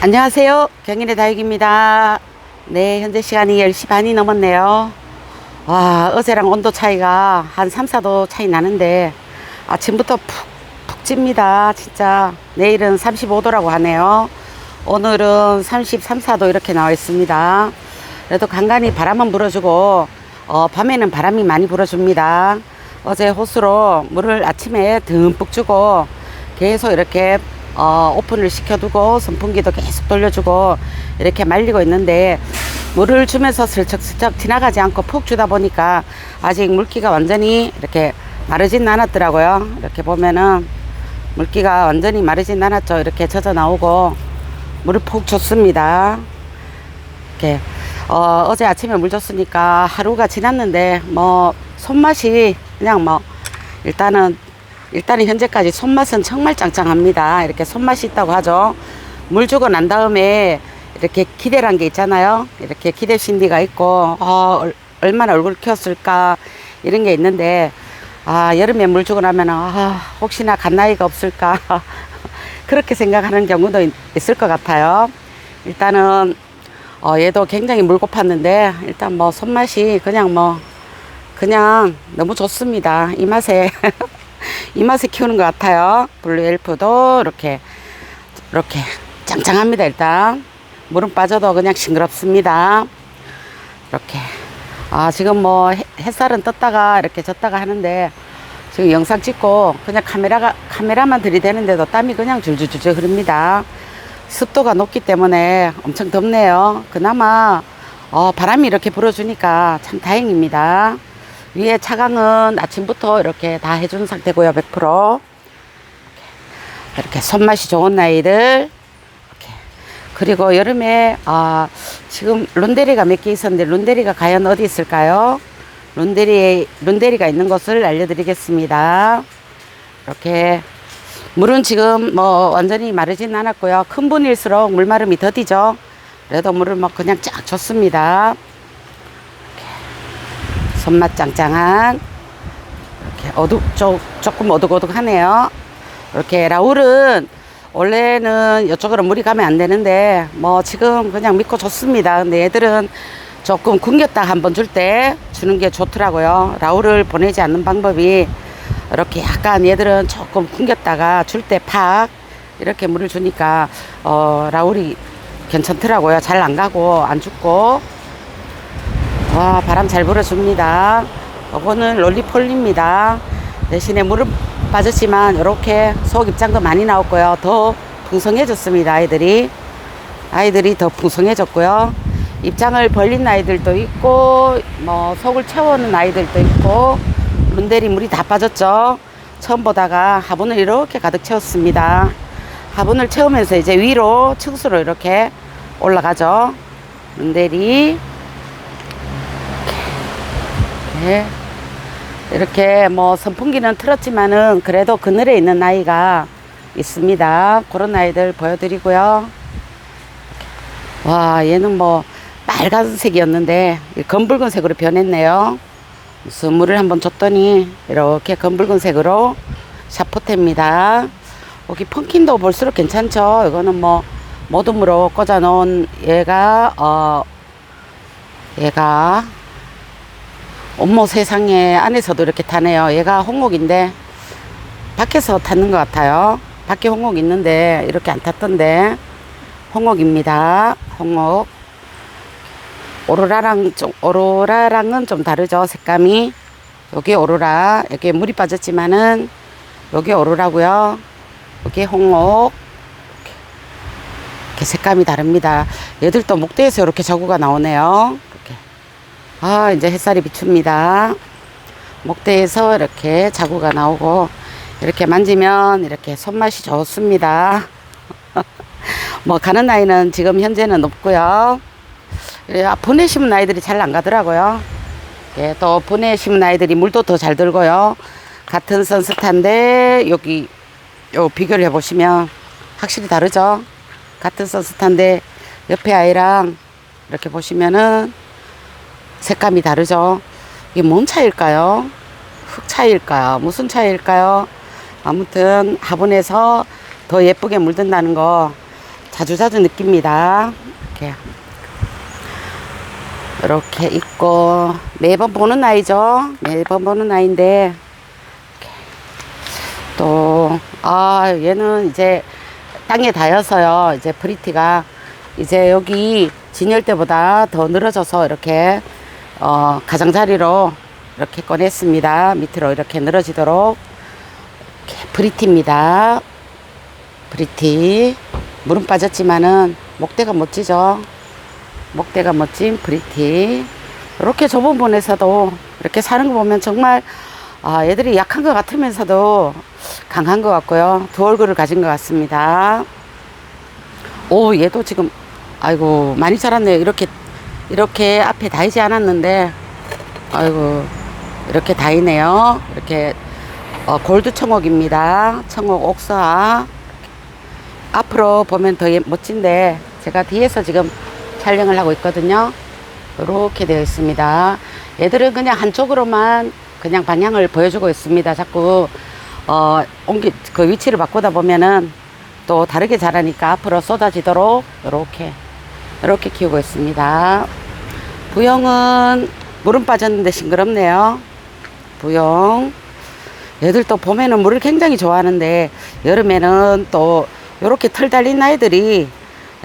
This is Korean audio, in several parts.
안녕하세요. 경인의 다육입니다. 네, 현재 시간이 10시 반이 넘었네요. 와, 어제랑 온도 차이가 한 3, 4도 차이 나는데 아침부터 푹, 푹 찝니다. 진짜. 내일은 35도라고 하네요. 오늘은 33, 4도 이렇게 나와 있습니다. 그래도 간간히 바람은 불어주고, 어, 밤에는 바람이 많이 불어줍니다. 어제 호수로 물을 아침에 듬뿍 주고 계속 이렇게 어, 오픈을 시켜두고 선풍기도 계속 돌려주고 이렇게 말리고 있는데 물을 주면서 슬쩍슬쩍 지나가지 않고 푹 주다 보니까 아직 물기가 완전히 이렇게 마르진 않았더라고요. 이렇게 보면은 물기가 완전히 마르진 않았죠. 이렇게 젖어 나오고 물을 푹 줬습니다. 이렇게 어, 어제 아침에 물 줬으니까 하루가 지났는데 뭐 손맛이 그냥 뭐 일단은 일단은 현재까지 손맛은 정말 짱짱합니다. 이렇게 손맛이 있다고 하죠. 물 주고 난 다음에 이렇게 기대란 게 있잖아요. 이렇게 기대 심리가 있고 어, 얼- 얼마나 얼굴 키웠을까 이런 게 있는데 아 여름에 물 주고 나면 아 혹시나 간 나이가 없을까 그렇게 생각하는 경우도 있- 있을 것 같아요. 일단은 어, 얘도 굉장히 물 고팠는데 일단 뭐 손맛이 그냥 뭐 그냥 너무 좋습니다. 이 맛에 이 맛에 키우는 것 같아요. 블루 엘프도 이렇게 이렇게 짱짱합니다. 일단 물은 빠져도 그냥 싱그럽습니다. 이렇게 아 지금 뭐 해- 햇살은 떴다가 이렇게 졌다가 하는데 지금 영상 찍고 그냥 카메라가 카메라만 들이대는데도 땀이 그냥 줄줄줄줄 흐릅니다. 습도가 높기 때문에 엄청 덥네요. 그나마 어, 바람이 이렇게 불어주니까 참 다행입니다. 위에 차강은 아침부터 이렇게 다 해준 상태고요. 100% 이렇게 손맛이 좋은 나이들 이렇게 그리고 여름에 아 지금 룬데리가 몇 개 있었는데 룬데리가 과연 어디 있을까요? 룬데리 룬데리가 있는 곳을 알려드리겠습니다. 이렇게 물은 지금 뭐 완전히 마르진 않았고요. 큰 분일수록 물마름이 더디죠. 그래도 물을 뭐 그냥 쫙 줬습니다. 손맛 짱짱한 이렇게 어둑 조, 조금 어둑어둑하네요. 이렇게 라울은 원래는 이쪽으로 물이 가면 안 되는데 뭐 지금 그냥 믿고 줬습니다. 근데 얘들은 조금 굶겼다 한번 줄 때 주는 게 좋더라고요. 라울을 보내지 않는 방법이 이렇게 약간 얘들은 조금 굶겼다가 줄 때 팍 이렇게 물을 주니까 어 라울이 괜찮더라고요. 잘 안 가고 안 죽고 와 바람 잘 불어줍니다. 이거는 롤리폴리입니다. 대신에 물은 빠졌지만 이렇게 속 입장도 많이 나왔고요. 더 풍성해졌습니다. 아이들이 아이들이 더 풍성해졌고요. 입장을 벌린 아이들도 있고 뭐 속을 채워놓은 아이들도 있고 룬데리 물이 다 빠졌죠. 처음 보다가 화분을 이렇게 가득 채웠습니다. 화분을 채우면서 이제 위로 층수로 이렇게 올라가죠. 룬데리 네. 이렇게 뭐 선풍기는 틀었지만은 그래도 그늘에 있는 아이가 있습니다. 그런 아이들 보여드리고요. 와, 얘는 뭐 빨간색이었는데 검붉은색으로 변했네요. 무슨 물을 한번 줬더니 이렇게 검붉은색으로 샤포테입니다. 여기 펑킨도 볼수록 괜찮죠. 이거는 뭐 모둠으로 꽂아 놓은 얘가 어 얘가 어머 세상에 안에서도 이렇게 타네요. 얘가 홍옥인데 밖에서 탔는 것 같아요. 밖에 홍옥 있는데 이렇게 안 탔던데 홍옥입니다. 홍옥. 오로라랑 좀 오로라랑은 좀 다르죠. 색감이 여기 오로라 여기 물이 빠졌지만은 여기 오로라고요. 여기 홍옥 이렇게 색감이 다릅니다. 얘들도 목대에서 이렇게 자구가 나오네요. 아, 이제 햇살이 비춥니다. 목대에서 이렇게 자구가 나오고, 이렇게 만지면 이렇게 손맛이 좋습니다. 뭐, 가는 아이는 지금 현재는 없고요. 예, 아, 심은 아이들이 잘 안 가더라고요. 예, 또 심은 아이들이 물도 더 잘 들고요. 같은 선스타인데, 여기, 요 비교를 해보시면 확실히 다르죠? 같은 선스타인데, 옆에 아이랑 이렇게 보시면은 색감이 다르죠. 이게 뭔 차이일까요? 흙 차이일까요? 무슨 차이일까요? 아무튼 화분에서 더 예쁘게 물든다는 거 자주자주 느낍니다. 이렇게. 이렇게 있고, 매번 보는 아이죠. 매번 보는 아이인데. 또, 아, 얘는 이제 땅에 닿여서요. 이제 프리티가 이제 여기 진열 때보다 더 늘어져서 이렇게, 어, 가장자리로 이렇게 꺼냈습니다. 밑으로 이렇게 늘어지도록. 이렇게 브리티입니다. 브리티. 물은 빠졌지만은 목대가 멋지죠. 목대가 멋진 브리티. 이렇게 좁은 분에서도 이렇게 사는 거 보면 정말 아, 애들이 약한 것 같으면서도 강한 것 같고요. 두 얼굴을 가진 것 같습니다. 오, 얘도 지금 아이고 많이 자랐네요. 이렇게 이렇게 앞에 다이지 않았는데 아이고 이렇게 다이네요. 이렇게 어, 골드 청옥입니다. 청옥 옥사. 앞으로 보면 더 예- 멋진데 제가 뒤에서 지금 촬영을 하고 있거든요. 이렇게 되어 있습니다. 얘들은 그냥 한쪽으로만 그냥 방향을 보여주고 있습니다. 자꾸 어, 옮기 그 위치를 바꾸다 보면은 또 다르게 자라니까 앞으로 쏟아지도록 이렇게 이렇게 키우고 있습니다. 부영은 물은 빠졌는데 싱그럽네요. 부영. 얘들 또 봄에는 물을 굉장히 좋아하는데 여름에는 또 이렇게 털 달린 아이들이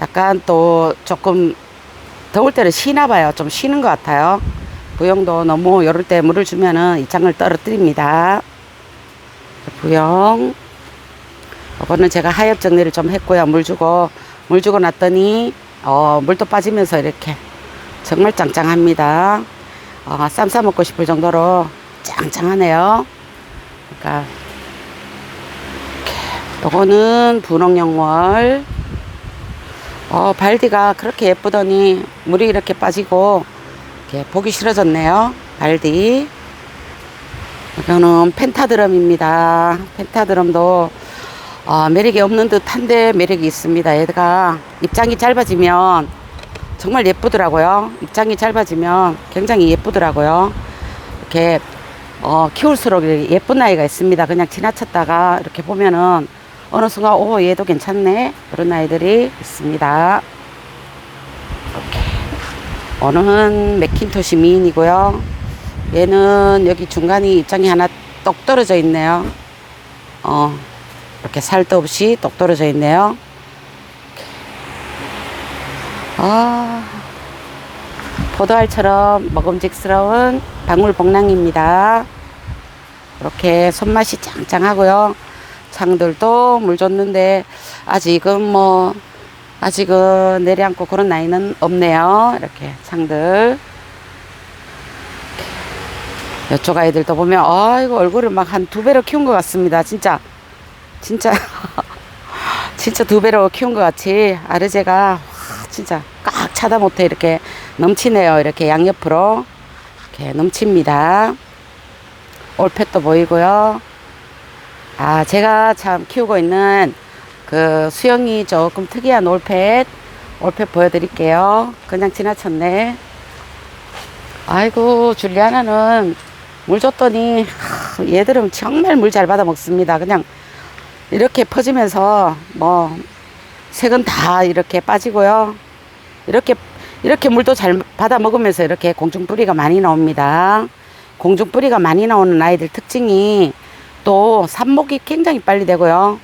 약간 또 조금 더울 때는 쉬나 봐요. 좀 쉬는 것 같아요. 부영도 너무 이럴 때 물을 주면은 이장을 떨어뜨립니다. 부영. 이거는 제가 하엽 정리를 좀 했고요. 물 주고 물 주고 났더니 어, 물도 빠지면서 이렇게 정말 짱짱합니다. 어, 쌈 싸 먹고 싶을 정도로 짱짱하네요. 그러니까 이렇게. 요거는 분홍영월. 어, 발디가 그렇게 예쁘더니 물이 이렇게 빠지고 이렇게 보기 싫어졌네요. 발디. 이거는 펜타드럼입니다. 펜타드럼도 어, 매력이 없는 듯한데 매력이 있습니다. 얘가 입장이 짧아지면 정말 예쁘더라고요. 입장이 짧아지면 굉장히 예쁘더라고요. 이렇게 어, 키울수록 예쁜 아이가 있습니다. 그냥 지나쳤다가 이렇게 보면은 어느 순간 오 얘도 괜찮네 그런 아이들이 있습니다. 이렇게 어느는 맥킨토시 미인이고요. 얘는 여기 중간이 입장이 하나 똑 떨어져 있네요. 어 이렇게 살도 없이 똑 떨어져 있네요. 아 포도알처럼 먹음직스러운 방울복랑입니다. 이렇게 손맛이 짱짱하고요. 창들도 물 줬는데 아직은 뭐 아직은 내려앉고 그런 나이는 없네요. 이렇게 창들. 이쪽 아이들도 보면 아이고 얼굴을 막 한 두 배로 키운 것 같습니다. 진짜 진짜 진짜 두 배로 키운 것 같이 아르제가 와, 진짜 꽉 차다 못해 이렇게 넘치네요. 이렇게 양옆으로 이렇게 넘칩니다. 올펫도 보이고요. 아, 제가 참 키우고 있는 그 수영이 조금 특이한 올펫, 올펫 보여드릴게요. 그냥 지나쳤네. 아이고, 줄리아나는 물 줬더니, 하, 얘들은 정말 물 잘 받아 먹습니다. 그냥 이렇게 퍼지면서, 뭐, 색은 다 이렇게 빠지고요. 이렇게, 이렇게 물도 잘 받아 먹으면서 이렇게 공중뿌리가 많이 나옵니다. 공중뿌리가 많이 나오는 아이들 특징이 또 삽목이 굉장히 빨리 되고요.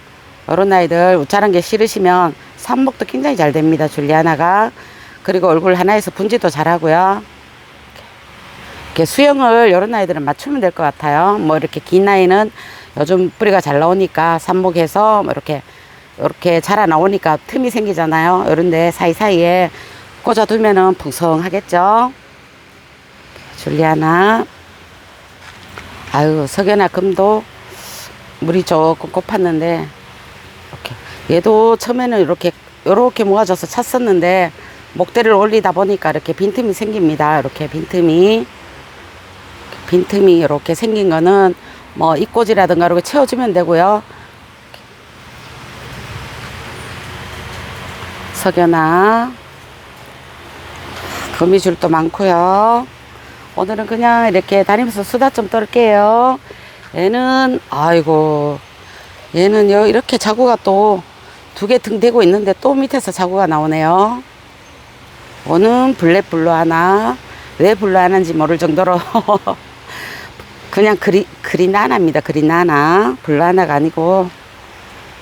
이런 아이들 우짜란 게 싫으시면 삽목도 굉장히 잘 됩니다. 줄리아나가. 그리고 얼굴 하나에서 분지도 잘하고요. 이렇게 수영을 이런 아이들은 맞추면 될 것 같아요. 뭐 이렇게 긴 아이는 요즘 뿌리가 잘 나오니까 삽목해서 뭐 이렇게 이렇게 자라 나오니까 틈이 생기잖아요. 이런데 사이사이에 꽂아두면은 풍성하겠죠. 줄리아나. 아유 석연아 금도 물이 조금 고팠는데 이렇게 얘도 처음에는 이렇게 이렇게 모아져서 찼었는데 목대를 올리다 보니까 이렇게 빈틈이 생깁니다. 이렇게 빈틈이 빈틈이 이렇게 생긴 거는 뭐 입꼬지라든가 이렇게 채워주면 되고요. 석연아 거미줄도 많고요. 오늘은 그냥 이렇게 다니면서 수다 좀 떨게요. 얘는 아이고 얘는 요 이렇게 자구가 또 두 개 등 대고 있는데 또 밑에서 자구가 나오네요. 오는 블랙 블루 하나, 왜 블루 하나인지 모를 정도로 그냥 그리, 그린 하나입니다. 블루 하나가 아니고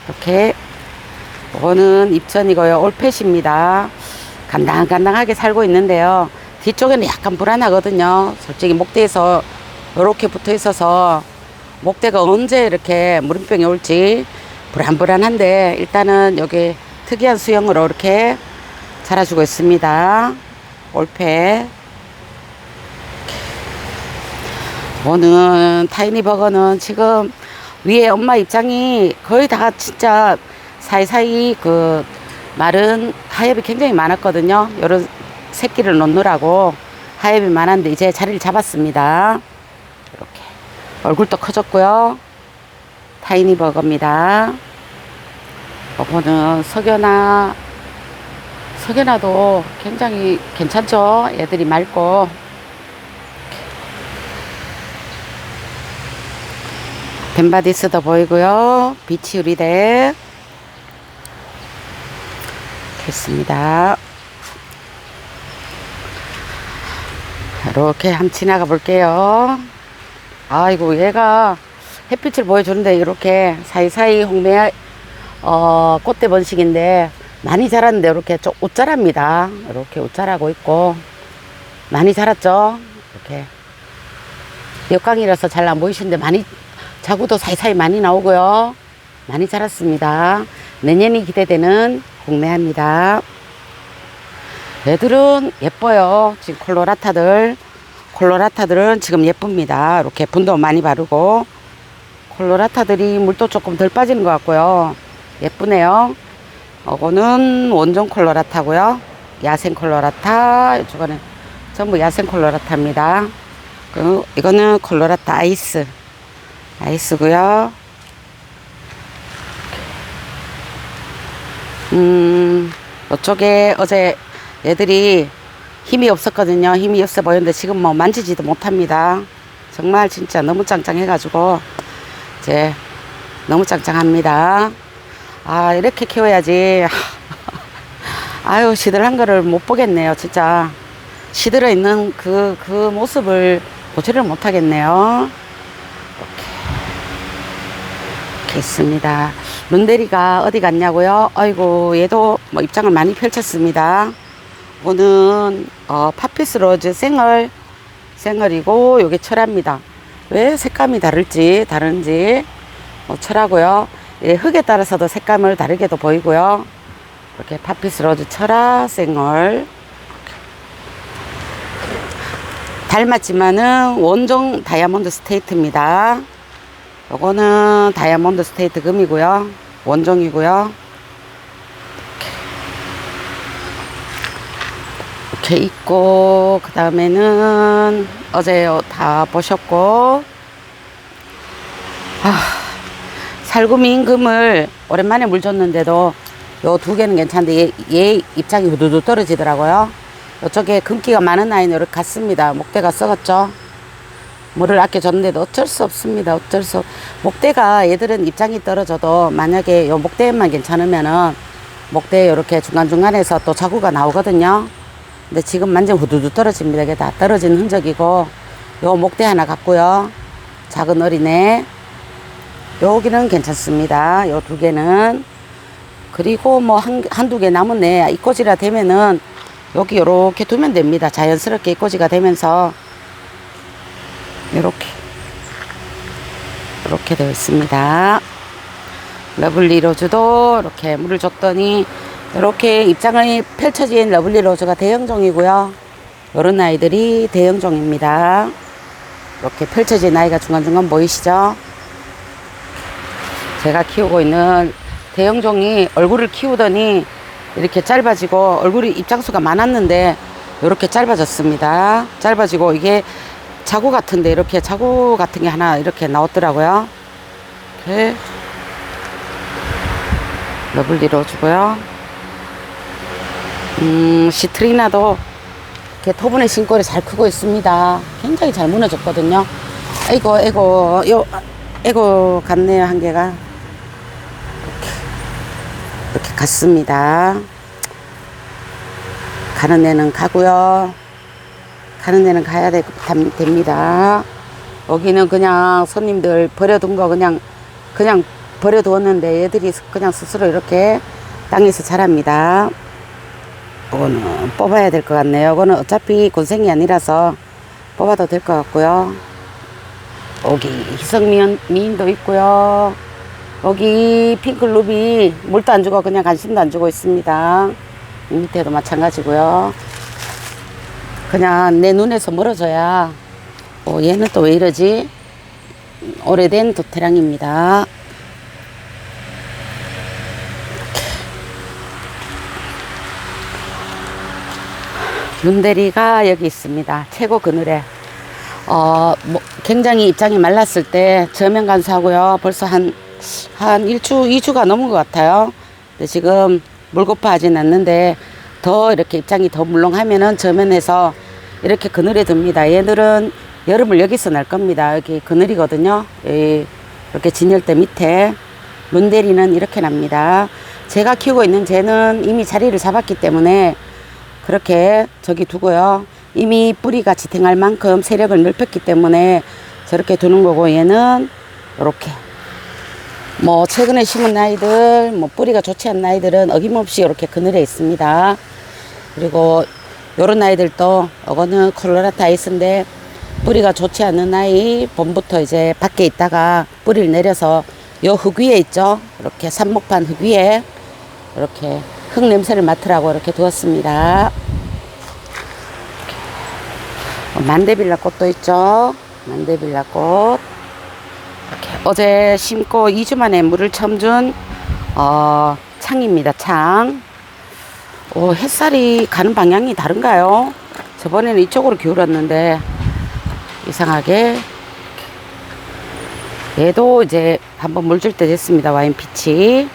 이렇게 이거는 입천이고요. 올펫입니다. 간당간당하게 살고 있는데요. 뒤쪽에는 약간 불안하거든요. 솔직히 목대에서 이렇게 붙어 있어서 목대가 언제 이렇게 물음병이 올지 불안불안한데 일단은 여기 특이한 수영으로 이렇게 자라주고 있습니다. 올패. 오는 타이니 버거는 지금 위에 엄마 입장이 거의 다 진짜 사이사이 그 마른 하엽이 굉장히 많았거든요. 요런 새끼를 놓느라고 하엽이 많았는데 이제 자리를 잡았습니다. 이렇게 얼굴도 커졌고요. 타이니 버거입니다. 이거는 석연아 석연아도 굉장히 괜찮죠. 애들이 맑고 벤바디스도 보이고요. 비치 유리대 됐습니다. 이렇게 한번 지나가 볼게요. 아이고 얘가 햇빛을 보여주는데 이렇게 사이사이 홍매 어, 꽃대 번식인데 많이 자랐는데 이렇게 좀 옷자랍니다. 이렇게 옷자라고 있고 많이 자랐죠. 이렇게 역광이라서 잘 안 보이시는데 많이 자구도 사이사이 많이 나오고요. 많이 자랐습니다. 내년이 기대되는 공매합니다. 애들은 예뻐요. 지금 콜로라타들. 콜로라타들은 지금 예쁩니다. 이렇게 분도 많이 바르고. 콜로라타들이 물도 조금 덜 빠지는 것 같고요. 예쁘네요. 이거는 원종 콜로라타고요. 야생 콜로라타. 이쪽은 전부 야생 콜로라타입니다. 그 이거는 콜로라타 아이스. 아이스고요. 음, 이쪽에 어제 애들이 힘이 없었거든요. 힘이 없어 보였는데 지금 뭐 만지지도 못합니다. 정말 진짜 너무 짱짱해가지고 이제 너무 짱짱합니다. 아 이렇게 키워야지. 아유 시들한 거를 못 보겠네요. 진짜 시들어 있는 그그 모습을 보지를 못하겠네요. 있습니다. 눈대리가 어디 갔냐고요? 아이고 얘도 뭐 입장을 많이 펼쳤습니다. 이거는 어, 파피스 로즈 생얼 생얼이고 요게 철합니다. 왜 색감이 다를지 다른지 뭐 철하고요. 예, 흙에 따라서도 색감을 다르게도 보이고요. 이렇게 파피스 로즈 철화 생얼 닮았지만은 원종 다이아몬드 스테이트입니다. 요거는 다이아몬드 스테이트 금이고요. 원종이고요. 이렇게 있고 그 다음에는 어제 다 보셨고 아, 살구미 임금을 오랜만에 물 줬는데도 요 두 개는 괜찮은데 얘, 얘 입장이 후두두 떨어지더라고요. 이쪽에 금기가 많은 아이는 갔습니다. 목대가 썩었죠. 물을 아껴줬는데도 어쩔 수 없습니다. 어쩔 수 없. 목대가 얘들은 입장이 떨어져도 만약에 요 목대만 괜찮으면은 목대 이렇게 중간중간에서 또 자구가 나오거든요. 근데 지금 완전 후두두 떨어집니다. 이게 다 떨어진 흔적이고 요 목대 하나 같고요. 작은 어린애 여기는 괜찮습니다. 요 두 개는 그리고 뭐 한, 한두 개 남은 애 이꼬지라 되면은 여기 요렇게 두면 됩니다. 자연스럽게 이꼬지가 되면서 이렇게 이렇게 되어 있습니다. 러블리 로즈도 이렇게 물을 줬더니 이렇게 입장이 펼쳐진 러블리 로즈가 대형종이고요. 이런 아이들이 대형종입니다. 이렇게 펼쳐진 아이가 중간중간 보이시죠? 제가 키우고 있는 대형종이 얼굴을 키우더니 이렇게 짧아지고 얼굴이 입장수가 많았는데 이렇게 짧아졌습니다. 짧아지고 이게 자구 같은데 이렇게 자구 같은 게 하나 이렇게 나왔더라고요. 이렇게 러블리로 주고요. 음, 시트리나도 이렇게 토분의 신골이 잘 크고 있습니다. 굉장히 잘 무너졌거든요. 아이고, 아이고, 요, 아이고, 갔네요, 한 개가. 이렇게, 이렇게 갔습니다. 가는 데는 가고요. 가는 데는 가야 되, 답- 됩니다. 여기는 그냥 손님들 버려둔 거 그냥 그냥 버려두었는데 얘들이 그냥 스스로 이렇게 땅에서 자랍니다. 이거는 뽑아야 될 것 같네요. 이거는 어차피 곤생이 아니라서 뽑아도 될 것 같고요. 여기 희성미인 미인도 있고요. 여기 핑클루비 물도 안 주고 그냥 관심도 안 주고 있습니다. 이 밑에도 마찬가지고요. 그냥 내 눈에서 멀어져야 어, 얘는 또 왜 이러지? 오래된 도태랑입니다. 눈대리가 여기 있습니다. 최고 그늘에. 어, 뭐, 굉장히 입장이 말랐을 때 저면 간수하고요. 벌써 한, 한 1주, 2주가 넘은 것 같아요. 근데 지금 물고파 하진 않는데 더 이렇게 입장이 더 물렁하면은 저면에서 이렇게 그늘에 듭니다. 얘들은 여름을 여기서 날 겁니다. 여기 그늘이거든요. 이, 이렇게 진열대 밑에 눈대리는 이렇게 납니다. 제가 키우고 있는 쟤는 이미 자리를 잡았기 때문에 그렇게 저기 두고요. 이미 뿌리가 지탱할 만큼 세력을 넓혔기 때문에 저렇게 두는 거고 얘는 이렇게 뭐 최근에 심은 아이들 뭐 뿌리가 좋지 않은 아이들은 어김없이 이렇게 그늘에 있습니다. 그리고 요런 아이들도 이거는 콜로라타 아이스인데 뿌리가 좋지 않은 아이 봄부터 이제 밖에 있다가 뿌리를 내려서 요 흙 위에 있죠. 이렇게 삽목판 흙 위에 이렇게 흙 냄새를 맡으라고 이렇게 두었습니다. 어, 만데빌라 꽃도 있죠. 만데빌라 꽃. 이렇게 어제 심고 2주 만에 물을 처음 준, 어, 창입니다. 창. 오, 햇살이 가는 방향이 다른가요? 저번에는 이쪽으로 기울었는데, 이상하게. 얘도 이제 한번 물 줄 때 됐습니다. 와인 피치.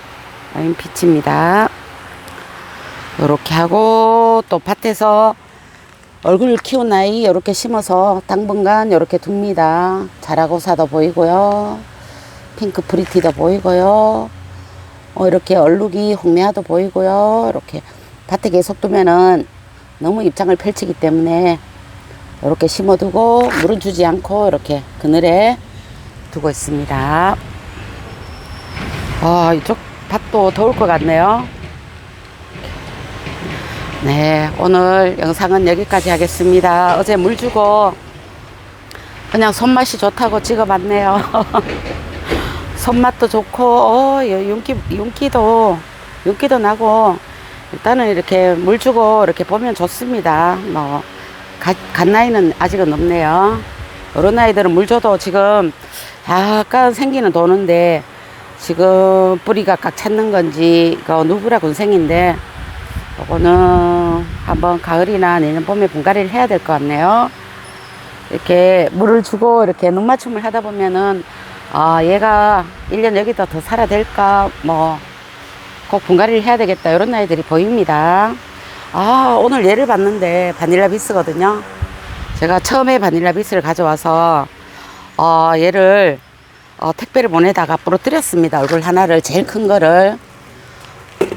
와인 피치입니다. 요렇게 하고, 또 밭에서 얼굴 키운 아이 이렇게 심어서 당분간 이렇게 둡니다. 자라고사도 보이고요. 핑크 프리티도 보이고요. 어, 이렇게 얼룩이 홍매화도 보이고요. 이렇게 밭에 계속 두면은 너무 입장을 펼치기 때문에 이렇게 심어두고 물은 주지 않고 이렇게 그늘에 두고 있습니다. 아, 이쪽 밭도 더울 것 같네요. 네, 오늘 영상은 여기까지 하겠습니다. 어제 물 주고 그냥 손맛이 좋다고 찍어봤네요. 손맛도 좋고, 어, 여- 윤기, 윤기도, 윤기도 나고, 일단은 이렇게 물 주고 이렇게 보면 좋습니다. 뭐, 갓, 갓 나이는 아직은 없네요. 이런 아이들은 물 줘도 지금 약간 생기는 도는데, 지금 뿌리가 꽉 찼는 건지, 그 누브라 군생인데, 요거는 한번 가을이나 내년 봄에 분갈이를 해야 될 것 같네요. 이렇게 물을 주고 이렇게 눈 맞춤을 하다 보면은 아 얘가 1년 여기다 더 살아야 될까 뭐 꼭 분갈이를 해야 되겠다 이런 아이들이 보입니다. 아 오늘 얘를 봤는데 바닐라 비스거든요. 제가 처음에 바닐라 비스를 가져와서 어 얘를 어, 택배를 보내다가 부러뜨렸습니다. 얼굴 하나를 제일 큰 거를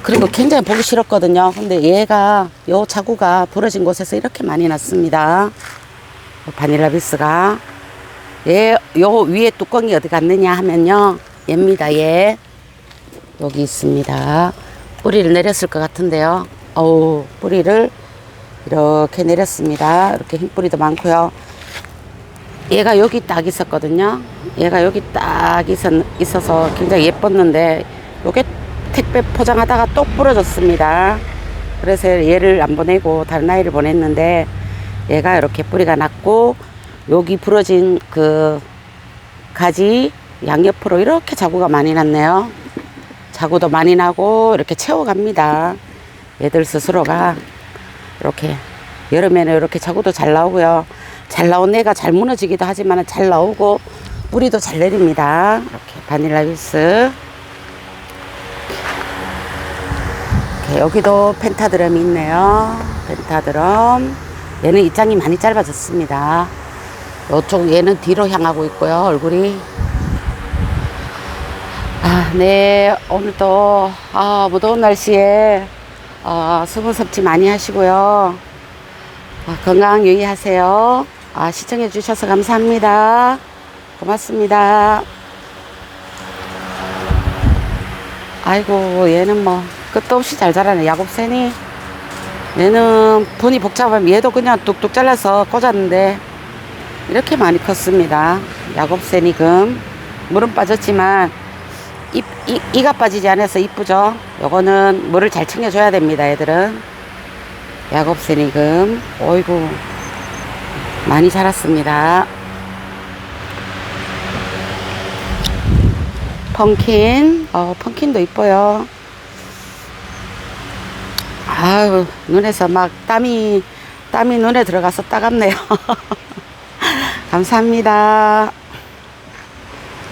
그리고 굉장히 보기 싫었거든요. 근데 얘가 요 자구가 부러진 곳에서 이렇게 많이 났습니다. 바닐라 비스가 얘요 위에 뚜껑이 어디 갔느냐 하면요. 얘입니다. 얘 여기 있습니다. 뿌리를 내렸을 것 같은데요. 어우 뿌리를 이렇게 내렸습니다. 이렇게 흰 뿌리도 많고요. 얘가 여기 딱 있었거든요. 얘가 여기 딱 있었, 있어서 굉장히 예뻤는데 요게 택배 포장하다가 똑 부러졌습니다. 그래서 얘를 안 보내고 다른 아이를 보냈는데 얘가 이렇게 뿌리가 났고 여기 부러진 그 가지 양옆으로 이렇게 자구가 많이 났네요. 자구도 많이 나고 이렇게 채워갑니다. 얘들 스스로가 이렇게 여름에는 이렇게 자구도 잘 나오고요. 잘 나온 애가 잘 무너지기도 하지만 잘 나오고 뿌리도 잘 내립니다. 이렇게 바닐라. 이렇게 여기도 펜타드럼이 있네요. 펜타드럼. 얘는 입장이 많이 짧아졌습니다. 이쪽 얘는 뒤로 향하고 있고요. 얼굴이. 네. 오늘도, 아, 무더운 날씨에, 어, 수분 섭취 많이 하시고요. 아, 건강 유의하세요. 아, 시청해 주셔서 감사합니다. 고맙습니다. 아이고, 얘는 뭐, 끝도 없이 잘 자라네. 야곱새니. 얘는 분이 복잡하면 얘도 그냥 뚝뚝 잘라서 꽂았는데, 이렇게 많이 컸습니다. 야곱새니금. 물은 빠졌지만, 이, 이, 이가 빠지지 않아서 이쁘죠? 요거는 물을 잘 챙겨줘야 됩니다, 애들은. 야곱새니금. 어이구. 많이 자랐습니다. 펑킨. 어, 펑킨도 이뻐요. 아유, 눈에서 막 땀이, 땀이 눈에 들어가서 따갑네요. 감사합니다.